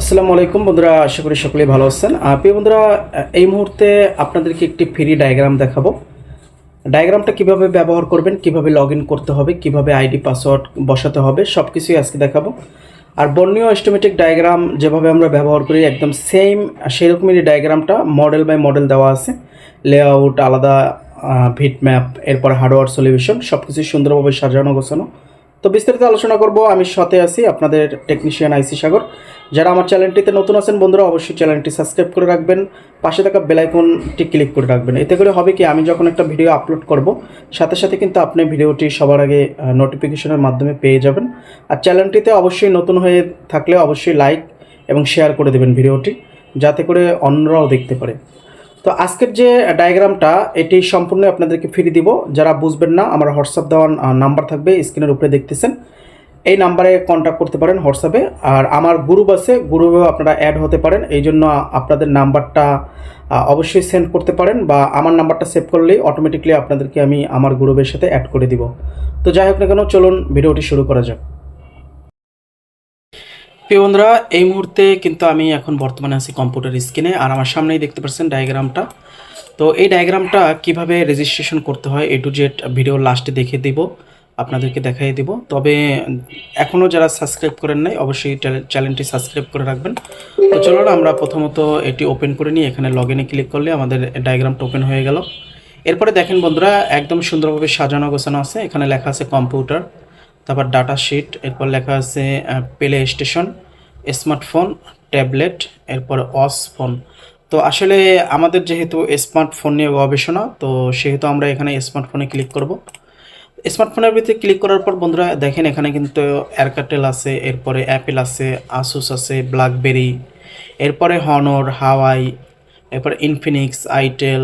আসসালামু আলাইকুম বন্ধুরা, আশা করি সকলেই ভালো আছেন। প্রিয় বন্ধুরা এই মুহূর্তে আপনাদেরকে একটি ফ্রি ডায়াগ্রাম দেখাবো। ডায়াগ্রামটা কীভাবে ব্যবহার করবেন, কীভাবে লগ করতে হবে, কীভাবে আইডি পাসওয়ার্ড বসাতে হবে সব কিছুই আজকে দেখাবো। আর বর্ণীয় এস্টিমেটিক ডায়াগ্রাম যেভাবে আমরা ব্যবহার করি, একদম সেম সেরকমই ডায়াগ্রামটা মডেল বাই মডেল দেওয়া আছে। লেআউট আলাদা ভিট ম্যাপ এরপর হার্ডওয়্যার সলিউশন সব কিছুই সুন্দরভাবে সাজানো গোছানো। তো বিস্তারিত আলোচনা করব। আমি সাথে আছি আপনাদের টেকনিশিয়ান আইসি সাগর। যারা আমার চ্যানেলটিতে নতুন আছেন বন্ধুরা, অবশ্যই চ্যানেলটি সাবস্ক্রাইব করে রাখবেন। পাশে থাকা বেলাইকনটি ক্লিক করে রাখবেন। এতে করে হবে কি, আমি যখন একটা ভিডিও আপলোড করব, সাথে সাথে কিন্তু আপনি ভিডিওটি সবার আগে নোটিফিকেশনের মাধ্যমে পেয়ে যাবেন। আর চ্যানেলটিতে অবশ্যই নতুন হয়ে থাকলে অবশ্যই লাইক এবং শেয়ার করে দেবেন ভিডিওটি যাতে করে অন্যরাও দেখতে পারে। তো আজকের যে ডায়াগ্রামটা এটি সম্পূর্ণ আপনাদেরকে ফ্রি দিব। যারা বুঝবেন না, আমার হোয়াটসঅ্যাপ দেওয়ার নাম্বার থাকবে স্ক্রিনের উপরে দেখতেছেন। এই নাম্বারে কন্ট্যাক্ট করতে পারেন হোয়াটসঅ্যাপে। আর আমার গ্রুপ আছে গ্রুপেও আপনারা অ্যাড হতে পারেন। এই জন্য আপনাদের নাম্বারটা অবশ্যই সেন্ড করতে পারেন বা আমার নাম্বারটা সেভ করলেই অটোমেটিকলি আপনাদেরকে আমি আমার গ্রুপের সাথে অ্যাড করে দিব। তো যাই হোক না কেন, চলুন ভিডিওটি শুরু করা যাক। প্রিয় বন্ধুরা, এই মুহূর্তে কিন্তু আমি এখন বর্তমানে আছি কম্পিউটার স্ক্রিনে আর আমার সামনেই দেখতে পাচ্ছেন ডায়াগ্রামটা তো এই ডায়াগ্রামটা কীভাবে রেজিস্ট্রেশন করতে হয় এ টু জেড ভিডিও লাস্টে দেখে দিব, আপনাদেরকে দেখাই দিব। তবে এখনও যারা সাবস্ক্রাইব করেন নাই, অবশ্যই চ্যানেলটি সাবস্ক্রাইব করে রাখবেন। তো চলুন আমরা প্রথমত এটি ওপেন করে নিই, এখানে লগ ইনে ক্লিক করলে আমাদের ডায়াগ্রামটা ওপেন হয়ে গেল। এরপরে দেখেন বন্ধুরা, একদম সুন্দরভাবে সাজানো গোছানো আছে, এখানে লেখা আছে কম্পিউটার তারপর ডাটা শিট এরপর লেখা আছে প্লে স্টেশন স্মার্টফোন ট্যাবলেট এরপর অস ফোন। তো আসলে আমাদের যেহেতু স্মার্টফোন নিয়ে গবেষণা, তো সেহেতু আমরা এখানে স্মার্টফোনে ক্লিক করব। স্মার্টফোনের ভিতরে ক্লিক করার পর বন্ধুরা দেখেন এখানে কিন্তু অ্যারকাটেল আছে, এরপরে অ্যাপেল আছে আসুস আছে ব্ল্যাকবেরি এরপরে হনর হাওয়াই এরপরে ইনফিনিক্স আইটেল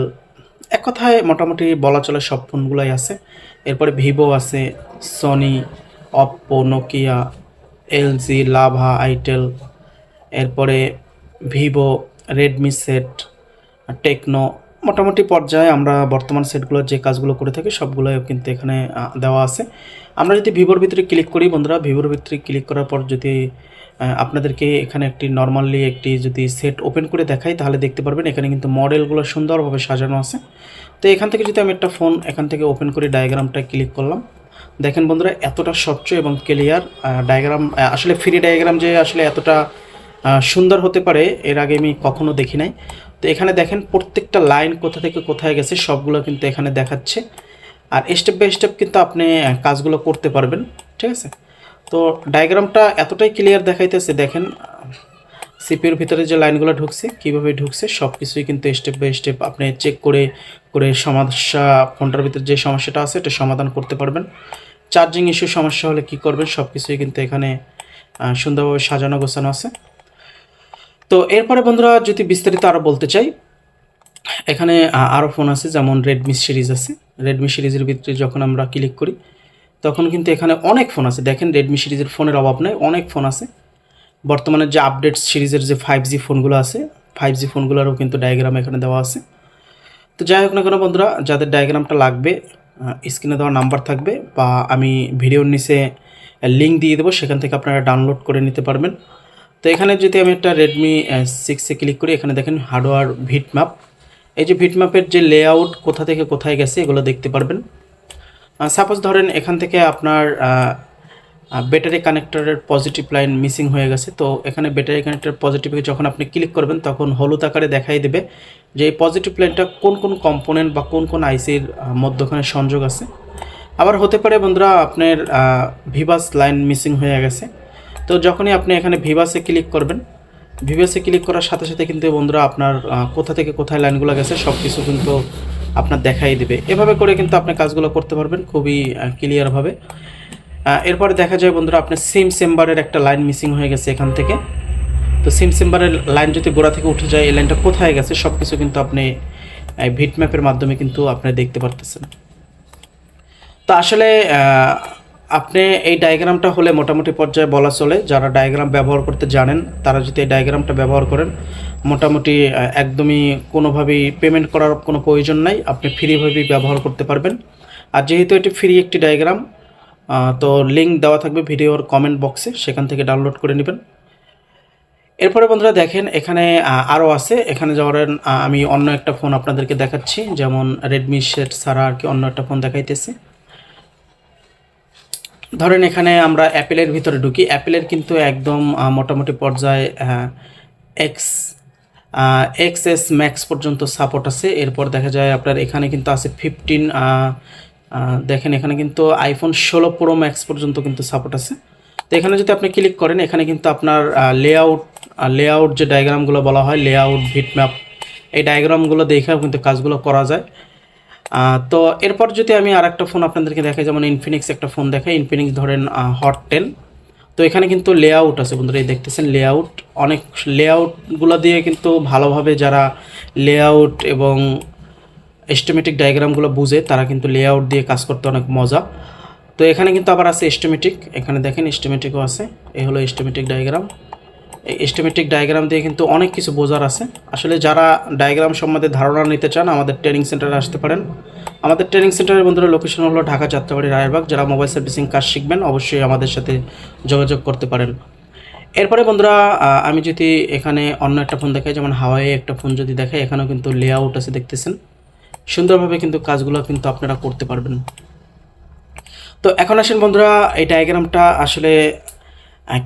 এক কথায় মোটামুটি বলা চলে সব ফোনগুলোই আছে। এরপরে ভিভো আছে Sony Oppo Nokia LG Lava itel এরপরে ভিভো রেডমি সেট টেকনো মোটামুটি পর্যায়ে আমরা বর্তমান সেটগুলোর যে কাজগুলো করে থাকি, সবগুলো কিন্তু এখানে দেওয়া আছে। আমরা যদি ভিভোর ভিতরে ক্লিক করি বন্ধুরা ভিভোর ভিতরে ক্লিক করার পর যদি আপনাদেরকে এখানে একটি নর্মালি একটি যদি সেট ওপেন করে দেখাই, তাহলে দেখতে পারবেন এখানে কিন্তু মডেলগুলো সুন্দরভাবে সাজানো আছে। তো এখান থেকে যদি আমি একটা ফোন এখান থেকে ওপেন করে ডায়াগ্রামটা ক্লিক করলাম দেখেন বন্ধুরা, এতটা স্বচ্ছ এবং ক্লিয়ার ডায়াগ্রাম আসলে ফ্রি ডায়াগ্রাম যে আসলে এতটা সুন্দর হতে পারে, এর আগে আমি কখনো দেখি নাই। তো এখানে দেখেন প্রত্যেকটা লাইন কোথা থেকে কোথায় গেছে, সবগুলো কিন্তু এখানে দেখাচ্ছে। আর স্টেপ বাই স্টেপ কিন্তু আপনি কাজগুলো করতে পারবেন, ঠিক আছে? তো ডায়াগ্রামটা এতটাই ক্লিয়ার দেখাইতেছে, দেখেন সিপির ভিতরে যে লাইনগুলো ঢুকছে, কীভাবে ঢুকছে সব কিছুই কিন্তু স্টেপ বাই স্টেপ আপনি চেক করে করে সমস্যা, ফোনটার ভিতরে যে সমস্যাটা আছে এটা সমাধান করতে পারবেন। চার্জিং ইস্যু সমস্যা হলে কি করবেন? সব কিছুই কিন্তু এখানে সুন্দরভাবে সাজানো গোছানো আছে। তো এরপরে বন্ধুরা যদি বিস্তারিত আরও বলতে চাই, এখানে আরও ফোন আছে, যেমন রেডমি সিরিজ আছে। রেডমি সিরিজের ভিতরে যখন আমরা ক্লিক করি, তখন কিন্তু এখানে অনেক ফোন আছে। দেখেন রেডমি সিরিজের ফোনের অভাব নেই, অনেক ফোন আছে। বর্তমানে যে আপডেট সিরিজের যে ফাইভ জি ফোনগুলো আছে ফাইভ জি ফোনগুলোরও কিন্তু ডায়াগ্রাম এখানে দেওয়া আছে। তো যাই হোক না কেন বন্ধুরা, যাদের ডায়াগ্রামটা লাগবে স্ক্রিনে দেওয়া নাম্বার থাকবে বা আমি ভিডিওর নিচে লিঙ্ক দিয়ে দেবো, সেখান থেকে আপনারা ডাউনলোড করে নিতে পারবেন। তো এখানে যদি আমি একটা রেডমি সিক্সে ক্লিক করি, এখানে দেখেন হার্ডওয়্যার ভিট ম্যাপ এই যে ভিট ম্যাপের যে লেআউট কোথা থেকে কোথায় গেছে, এগুলো দেখতে পারবেন। সাপোজ ধরেন এখান থেকে আপনার ব্যাটারি কানেক্টরের পজিটিভ লাইন মিসিং হয়ে গেছে, তো এখানে ব্যাটারি কানেক্টর পজিটিভে যখন আপনি ক্লিক করবেন, তখন হলুদ আকারে দেখাই দেবে। যে এই পজিটিভ লাইনটা কোন কোন কম্পোনেন্ট বা কোন কোন আইসির মধ্যখানে সংযোগ আছে। আবার হতে পারে বন্ধুরা আপনার ভিভাস লাইন মিসিং হয়ে গেছে। তো যখনই আপনি এখানে ভিভাসে ক্লিক করবেন ভিভাসে ক্লিক করার সাথে সাথে কিন্তু বন্ধুরা আপনার কোথা থেকে কোথায় লাইনগুলো গেছে সব কিছু কিন্তু আপনার দেখাই দেবে। এভাবে করে কিন্তু আপনি কাজগুলো করতে পারবেন খুবই ক্লিয়ারভাবে এরপরে দেখা যায় বন্ধুরা আপনার সেম চেম্বারের একটা লাইন মিসিং হয়ে গেছে এখান থেকে। তো সিম চেম্বারের লাইন যদি গোড়া থেকে উঠে যায়, এই লাইনটা কোথায় গেছে সব কিছু কিন্তু আপনি ভিট ম্যাপের মাধ্যমে কিন্তু আপনি দেখতে পারতেছেন। তো আসলে আপনি এই ডায়াগ্রামটা হলে মোটামুটি পর্যায়ে বলা চলে। যারা ডায়াগ্রাম ব্যবহার করতে জানেন, তারা যদি এই ডায়াগ্রামটা ব্যবহার করেন, মোটামুটি একদমই কোনোভাবেই পেমেন্ট করার কোনো প্রয়োজন নাই। আপনি ফ্রিভাবেই ব্যবহার করতে পারবেন। আর যেহেতু এটি ফ্রি একটি ডায়াগ্রাম তো লিঙ্ক দেওয়া থাকবে ভিডিওর কমেন্ট বক্সে সেখান থেকে ডাউনলোড করে নেবেন। এরপরে বন্ধুরা দেখেন এখানে আরও আছে। এখানে আহ, আমি অন্য একটা ফোন আপনাদেরকে দেখাচ্ছি। যেমন রেডমি সেট ছাড়া আর কি অন্য একটা ফোন দেখাইতেছি। ধরেন এখানে আমরা অ্যাপেলের ভিতরে ঢুকি। অ্যাপেলের কিন্তু একদম মোটামুটি পর্যায়ে এক্স এক্স এস ম্যাক্স পর্যন্ত সাপোর্ট আছে। এরপর দেখা যায় আপনার এখানে কিন্তু আছে ফিফটিন দেখেন এখানে কিন্তু আইফোন ষোলো প্রো ম্যাক্স পর্যন্ত কিন্তু সাপোর্ট আছে। তো এখানে যদি আপনি ক্লিক করেন, এখানে কিন্তু আপনার লেআউট লেআউট যে ডায়াগ্রামগুলো বলা হয় লেআউট ভিটম্যাপ এই ডায়াগ্রামগুলো দেখেও কিন্তু কাজগুলো করা যায়। তো এরপর যদি আমি আর একটা ফোন আপনাদেরকে দেখাই, যেমন ইনফিনিক্স একটা ফোন দেখাই ইনফিনিক্স ধরেন হট টেন তো এখানে কিন্তু লেআউট আছে বন্ধুরা, এই দেখতেছেন লেআউট অনেক লেআউটগুলো দিয়ে কিন্তু ভালোভাবে যারা লেআউট এবং এস্টিমেটিক ডায়াগ্রামগুলো বুঝে, তারা কিন্তু লেআউট দিয়ে কাজ করতে অনেক মজা। তো এখানে কিন্তু আবার আছে এস্টিমেটিক এখানে দেখেন এস্টিমেটিকও আছে এই হলো এস্টিমেটিক ডায়াগ্রাম। এই এস্টিমেটিক ডায়াগ্রাম দিয়ে কিন্তু অনেক কিছু বোঝার আছে। আসলে যারা ডায়াগ্রাম সম্বন্ধে ধারণা নিতে চান, আমাদের ট্রেনিং সেন্টারে আসতে পারেন। আমাদের ট্রেনিং সেন্টারের বন্ধুরা লোকেশন হলো ঢাকা যাত্রাবাড়ি রায়েরবাগ। যারা মোবাইল সার্ভিসিং কাজ শিখবেন, অবশ্যই আমাদের সাথে যোগাযোগ করতে পারেন। এরপরে বন্ধুরা আমি যদি এখানে অন্য একটা ফোন দেখাই, যেমন হাওয়াই একটা ফোন যদি দেখাই, এখানেও কিন্তু লেআউট আছে দেখতেছেন। সুন্দরভাবে কিন্তু কাজগুলো কিন্তু আপনারা করতে পারবেন। তো এখন আসেন বন্ধুরা, এই ডায়াগ্রামটা আসলে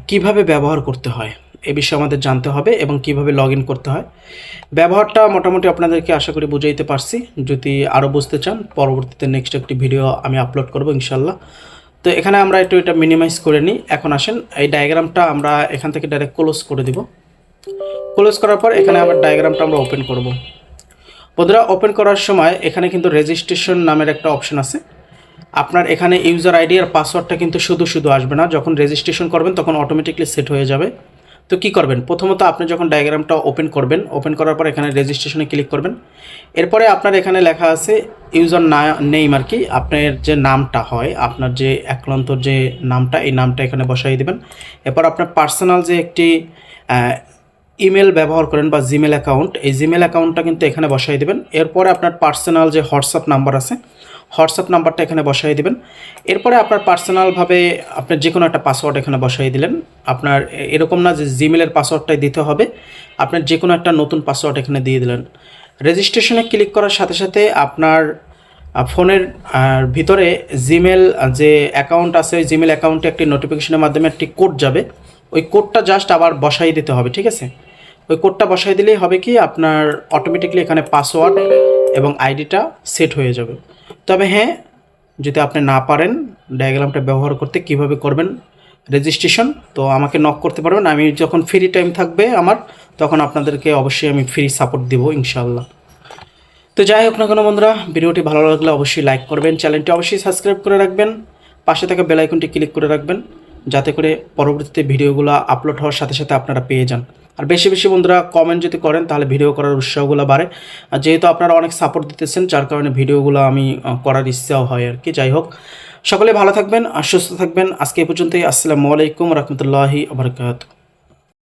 কীভাবে ব্যবহার করতে হয় এ বিষয়ে আমাদের জানতে হবে এবং কীভাবে লগ ইন করতে হয়। ব্যবহারটা মোটামুটি আপনাদেরকে আশা করি বুঝাইতে পারছি। যদি আরও বুঝতে চান, পরবর্তীতে নেক্সট একটি ভিডিও আমি আপলোড করব ইনশাল্লাহ তো এখানে আমরা একটু এটা মিনিমাইজ করে নিই। এখন আসেন, এই ডায়াগ্রামটা আমরা এখান থেকে ডাইরেক্ট ক্লোজ করে দিব। ক্লোজ করার পর এখানে আবার ডায়াগ্রামটা আমরা ওপেন করব। বন্ধুরা ওপেন করার সময় এখানে কিন্তু রেজিস্ট্রেশন নামের একটা অপশন আছে। আপনার এখানে ইউজার আইডি আর পাসওয়ার্ডটা কিন্তু শুধু শুধু আসবে না। যখন রেজিস্ট্রেশন করবেন, তখন অটোমেটিকলি সেট হয়ে যাবে। তো কি করবেন? প্রথমত আপনি যখন ডায়াগ্রামটা ওপেন করবেন ওপেন করার পর এখানে রেজিস্ট্রেশনে ক্লিক করবেন। এরপরে আপনার এখানে লেখা আছে ইউজার না নেইম আর কি, আপনার যে নামটা হয়, আপনার যে একলন্ত যে নামটা, এই নামটা এখানে বসাই দেবেন। এরপর আপনার পার্সোনাল যে একটি ইমেল ব্যবহার করেন বা জিমেল অ্যাকাউন্ট এই জিমেল অ্যাকাউন্টটা কিন্তু এখানে বসাই দেবেন। এরপরে আপনার পার্সোনাল যে হোয়াটসঅ্যাপ নাম্বার আছে হোয়াটসঅ্যাপ নাম্বারটা এখানে বসাই দিবেন। এরপরে আপনার পার্সোনালভাবে আপনার যে কোনো একটা পাসওয়ার্ড এখানে বসাই দিলেন। আপনার এরকম না যে জিমেলের পাসওয়ার্ডটাই দিতে হবে। আপনার যে কোনো একটা নতুন পাসওয়ার্ড এখানে দিয়ে দিলেন। রেজিস্ট্রেশনে ক্লিক করার সাথে সাথে আপনার ফোনের ভিতরে জিমেল যে অ্যাকাউন্ট আছে, ওই জিমেল অ্যাকাউন্টে একটি নোটিফিকেশনের মাধ্যমে একটি কোড যাবে। ওই কোডটা জাস্ট আবার বসাই দিতে হবে, ঠিক আছে? ওই কোডটা বসাই দিলেই হবে কি, আপনার অটোমেটিকলি এখানে পাসওয়ার্ড এবং আইডিটা সেট হয়ে যাবে। তবে হ্যাঁ যদি আপনি না পারেন ডায়াগ্রামটা ব্যবহার করতে, কীভাবে করবেন রেজিস্ট্রেশন তো আমাকে নক করতে পারবেন। আমি যখন ফ্রি টাইম থাকবে আমার, তখন আপনাদেরকে অবশ্যই আমি ফ্রি সাপোর্ট দিব, ইনশাআল্লাহ। তো যাই হোক না কোনো বন্ধুরা, ভিডিওটি ভালো লাগলে অবশ্যই লাইক করবেন চ্যানেলটি অবশ্যই সাবস্ক্রাইব করে রাখবেন, পাশে থাকা বেল আইকনটি ক্লিক করে রাখবেন, যাতে করে পরবর্তীতে ভিডিওগুলো আপলোড হওয়ার সাথে সাথে আপনারা পেয়ে যান। আর বেশি বেশি বন্ধুরা কমেন্ট যদি করেন, তাহলে ভিডিও করার উৎসাহগুলো বাড়ে। আর যেহেতু আপনারা অনেক সাপোর্ট দিতেছেন, যার কারণে ভিডিওগুলো আমি করার ইচ্ছাও হয় আর কি। যাই হোক, সকলে ভালো থাকবেন আর সুস্থ থাকবেন। আজকে এ পর্যন্তই। আসসালামু আলাইকুম রহমতুল্লাহি আবরকাত